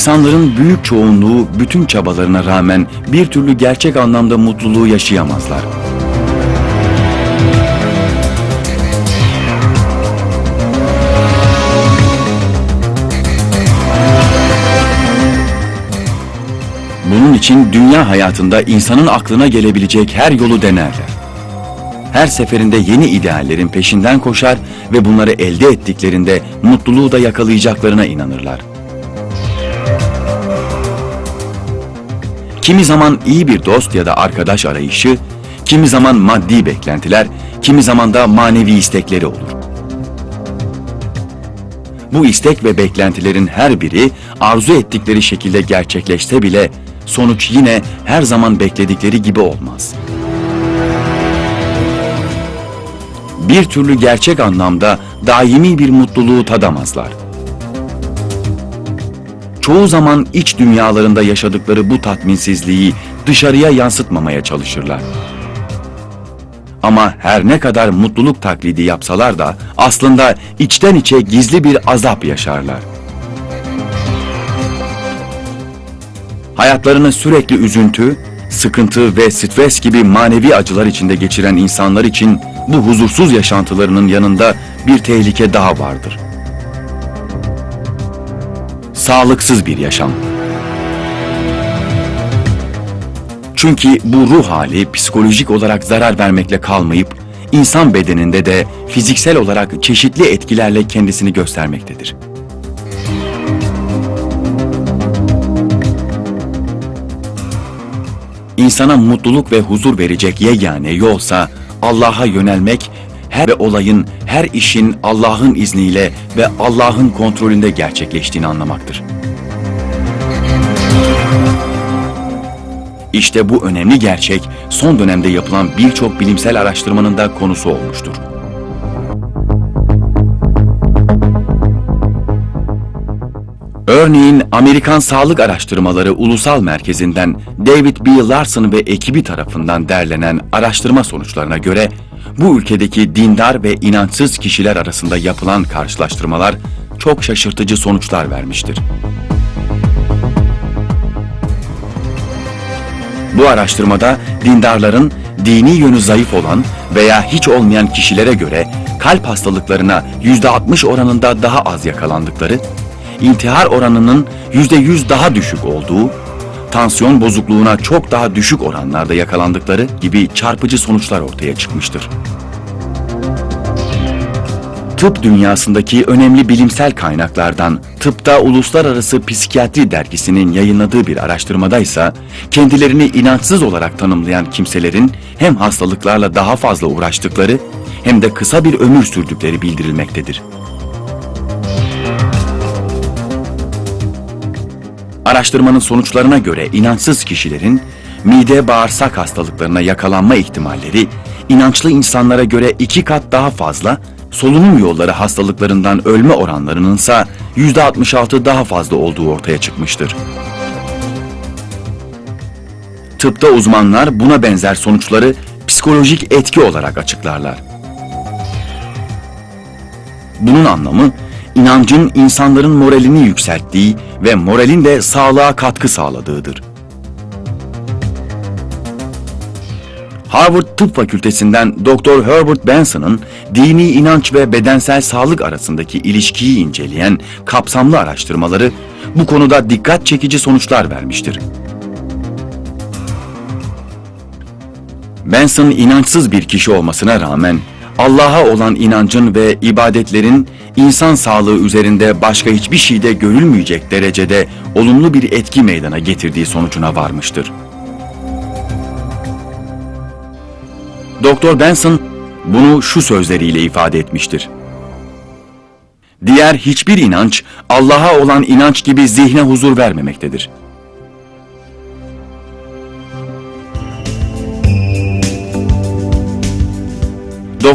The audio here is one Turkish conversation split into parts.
İnsanların büyük çoğunluğu bütün çabalarına rağmen bir türlü gerçek anlamda mutluluğu yaşayamazlar. Bunun için dünya hayatında insanın aklına gelebilecek her yolu denerler. Her seferinde yeni ideallerin peşinden koşar ve bunları elde ettiklerinde mutluluğu da yakalayacaklarına inanırlar. Kimi zaman iyi bir dost ya da arkadaş arayışı, kimi zaman maddi beklentiler, kimi zaman da manevi istekleri olur. Bu istek ve beklentilerin her biri arzu ettikleri şekilde gerçekleşse bile sonuç yine her zaman bekledikleri gibi olmaz. Bir türlü gerçek anlamda daimi bir mutluluğu tadamazlar. Çoğu zaman iç dünyalarında yaşadıkları bu tatminsizliği dışarıya yansıtmamaya çalışırlar. Ama her ne kadar mutluluk taklidi yapsalar da aslında içten içe gizli bir azap yaşarlar. Hayatlarını sürekli üzüntü, sıkıntı ve stres gibi manevi acılar içinde geçiren insanlar için bu huzursuz yaşantılarının yanında bir tehlike daha vardır. Sağlıksız bir yaşam. Çünkü bu ruh hali psikolojik olarak zarar vermekle kalmayıp insan bedeninde de fiziksel olarak çeşitli etkilerle kendisini göstermektedir. İnsana mutluluk ve huzur verecek yegane yolsa Allah'a yönelmek, her olayın, her işin Allah'ın izniyle ve Allah'ın kontrolünde gerçekleştiğini anlamaktır. İşte bu önemli gerçek son dönemde yapılan birçok bilimsel araştırmanın da konusu olmuştur. Örneğin Amerikan Sağlık Araştırmaları Ulusal Merkezi'nden David B. Larson ve ekibi tarafından derlenen araştırma sonuçlarına göre bu ülkedeki dindar ve inançsız kişiler arasında yapılan karşılaştırmalar çok şaşırtıcı sonuçlar vermiştir. Bu araştırmada dindarların dini yönü zayıf olan veya hiç olmayan kişilere göre kalp hastalıklarına %60 oranında daha az yakalandıkları, intihar oranının %100 daha düşük olduğu, tansiyon bozukluğuna çok daha düşük oranlarda yakalandıkları gibi çarpıcı sonuçlar ortaya çıkmıştır. Tıp dünyasındaki önemli bilimsel kaynaklardan Tıpta Uluslararası Psikiyatri Dergisi'nin yayınladığı bir araştırmada ise kendilerini inançsız olarak tanımlayan kimselerin hem hastalıklarla daha fazla uğraştıkları hem de kısa bir ömür sürdükleri bildirilmektedir. Araştırmanın sonuçlarına göre inançsız kişilerin mide bağırsak hastalıklarına yakalanma ihtimalleri inançlı insanlara göre iki kat daha fazla, solunum yolları hastalıklarından ölme oranlarının ise %66 daha fazla olduğu ortaya çıkmıştır. Tıpta uzmanlar buna benzer sonuçları psikolojik etki olarak açıklarlar. Bunun anlamı inancın insanların moralini yükselttiği ve moralin de sağlığa katkı sağladığıdır. Harvard Tıp Fakültesinden Dr. Herbert Benson'ın dini inanç ve bedensel sağlık arasındaki ilişkiyi inceleyen kapsamlı araştırmaları bu konuda dikkat çekici sonuçlar vermiştir. Benson inançsız bir kişi olmasına rağmen Allah'a olan inancın ve ibadetlerin insan sağlığı üzerinde başka hiçbir şeyde görülmeyecek derecede olumlu bir etki meydana getirdiği sonucuna varmıştır. Doktor Benson bunu şu sözleriyle ifade etmiştir. Diğer hiçbir inanç Allah'a olan inanç gibi zihne huzur vermemektedir.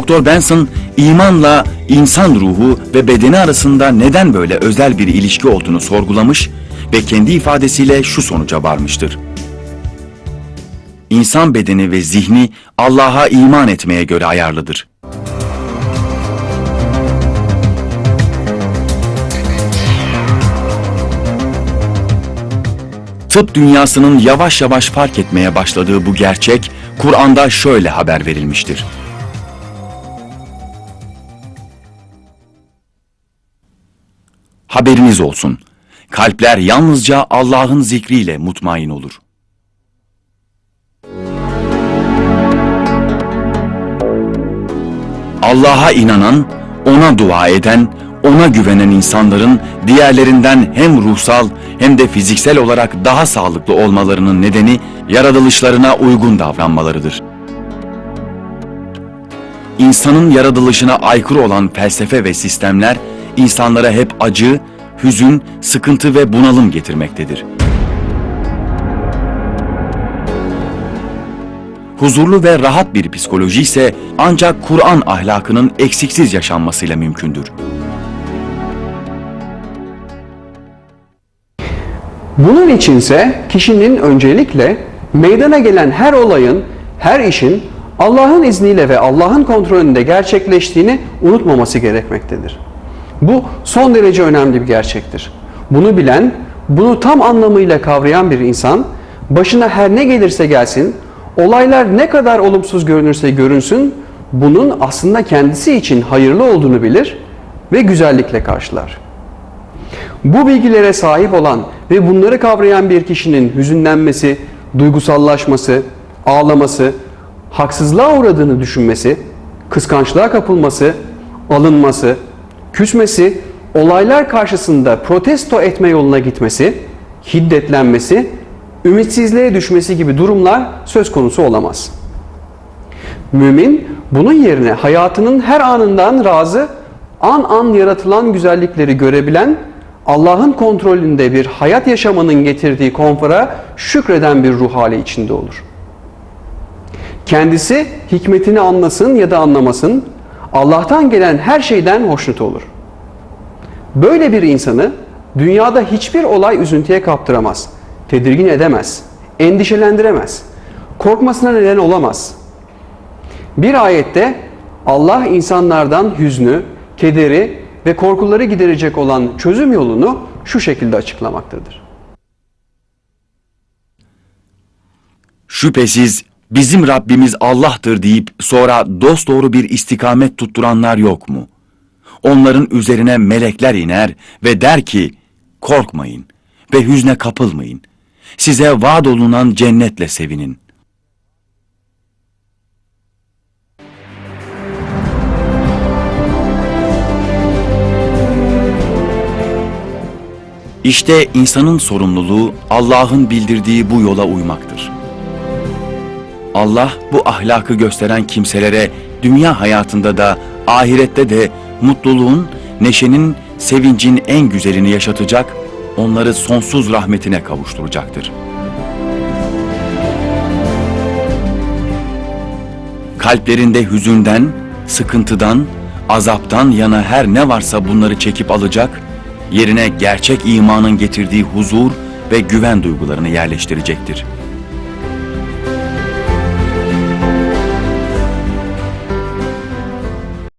Doktor Benson imanla insan ruhu ve bedeni arasında neden böyle özel bir ilişki olduğunu sorgulamış ve kendi ifadesiyle şu sonuca varmıştır. İnsan bedeni ve zihni Allah'a iman etmeye göre ayarlıdır. Tıp dünyasının yavaş yavaş fark etmeye başladığı bu gerçek, Kur'an'da şöyle haber verilmiştir. Haberiniz olsun. Kalpler yalnızca Allah'ın zikriyle mutmain olur. Allah'a inanan, ona dua eden, ona güvenen insanların diğerlerinden hem ruhsal hem de fiziksel olarak daha sağlıklı olmalarının nedeni yaratılışlarına uygun davranmalarıdır. İnsanın yaratılışına aykırı olan felsefe ve sistemler insanlara hep acı, hüzün, sıkıntı ve bunalım getirmektedir. Huzurlu ve rahat bir psikoloji ise ancak Kur'an ahlakının eksiksiz yaşanmasıyla mümkündür. Bunun içinse kişinin öncelikle meydana gelen her olayın, her işin Allah'ın izniyle ve Allah'ın kontrolünde gerçekleştiğini unutmaması gerekmektedir. Bu son derece önemli bir gerçektir. Bunu bilen, bunu tam anlamıyla kavrayan bir insan başına her ne gelirse gelsin, olaylar ne kadar olumsuz görünürse görünsün, bunun aslında kendisi için hayırlı olduğunu bilir ve güzellikle karşılar. Bu bilgilere sahip olan ve bunları kavrayan bir kişinin hüzünlenmesi, duygusallaşması, ağlaması, haksızlığa uğradığını düşünmesi, kıskançlığa kapılması, alınması, küsmesi, olaylar karşısında protesto etme yoluna gitmesi, hiddetlenmesi, ümitsizliğe düşmesi gibi durumlar söz konusu olamaz. Mümin bunun yerine hayatının her anından razı, an an yaratılan güzellikleri görebilen, Allah'ın kontrolünde bir hayat yaşamanın getirdiği konfora şükreden bir ruh hali içinde olur. Kendisi hikmetini anlasın ya da anlamasın, Allah'tan gelen her şeyden hoşnut olur. Böyle bir insanı dünyada hiçbir olay üzüntüye kaptıramaz, tedirgin edemez, endişelendiremez, korkmasına neden olamaz. Bir ayette Allah insanlardan hüznü, kederi ve korkuları giderecek olan çözüm yolunu şu şekilde açıklamaktadır. Şüphesiz bizim Rabbimiz Allah'tır deyip sonra dosdoğru bir istikamet tutturanlar yok mu? Onların üzerine melekler iner ve der ki, korkmayın ve hüzne kapılmayın. Size vaad olunan cennetle sevinin. İşte insanın sorumluluğu Allah'ın bildirdiği bu yola uymaktır. Allah bu ahlakı gösteren kimselere dünya hayatında da ahirette de mutluluğun, neşenin, sevincin en güzelini yaşatacak, onları sonsuz rahmetine kavuşturacaktır. Kalplerinde hüzünden, sıkıntıdan, azaptan yana her ne varsa bunları çekip alacak, yerine gerçek imanın getirdiği huzur ve güven duygularını yerleştirecektir.''